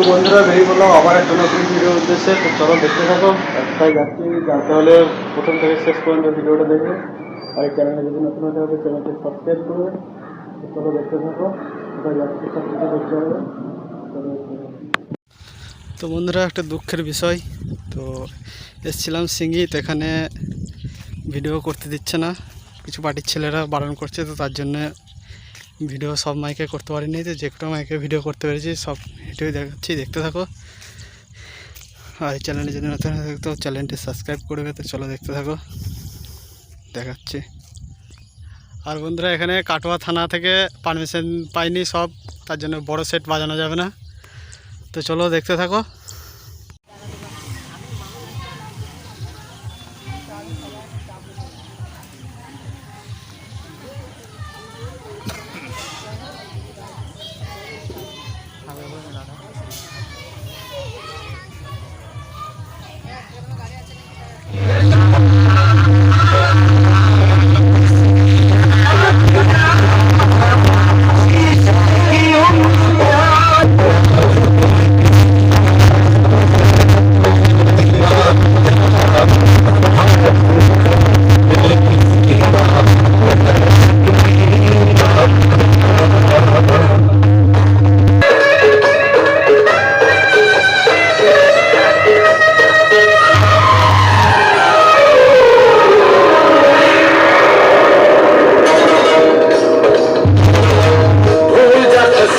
তো বন্ধুরা, বেরিয়ে বললাম আবার একটা নতুন ভিডিও উদ্দেশ্যে। তো চলো দেখতে থাকো। একটাই যাচ্ছি জানতে হলে প্রথম থেকে শেষ পর্যন্ত ভিডিওটা দেখবে। আর এই চ্যানেলে যদি নতুন হতে হবে চ্যানেলটি সাবস্ক্রাইব করবে। তো চলো দেখতে থাকো। কোথায় যাচ্ছি সব কিছু দেখতে হবে। তো বন্ধুরা, একটা দুঃখের বিষয়। তো এসছিলাম সিঙ্গি, তো এখানে ভিডিও করতে দিচ্ছে না। কিছু পার্টির ছেলেরা বারণ করছে, তো তার জন্য ভিডিও সব মাইকে করতে পারিনি, তো যে কোনো মাইকে ভিডিও করতে পেরেছি, সব ভিডিও দেখাচ্ছি, দেখতে থাকো। আর এই চ্যানেলে যদি নতুন হয়ে থাকতো চ্যানেলটি সাবস্ক্রাইব করবে তো চলো দেখতে থাকো। দেখাচ্ছি। আর বন্ধুরা, এখানে কাটোয়া থানা থেকে পারমিশন পাইনি সব, তার জন্য বড় সেট বাজানো যাবে না। তো চলো দেখতে থাকো।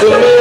তুমি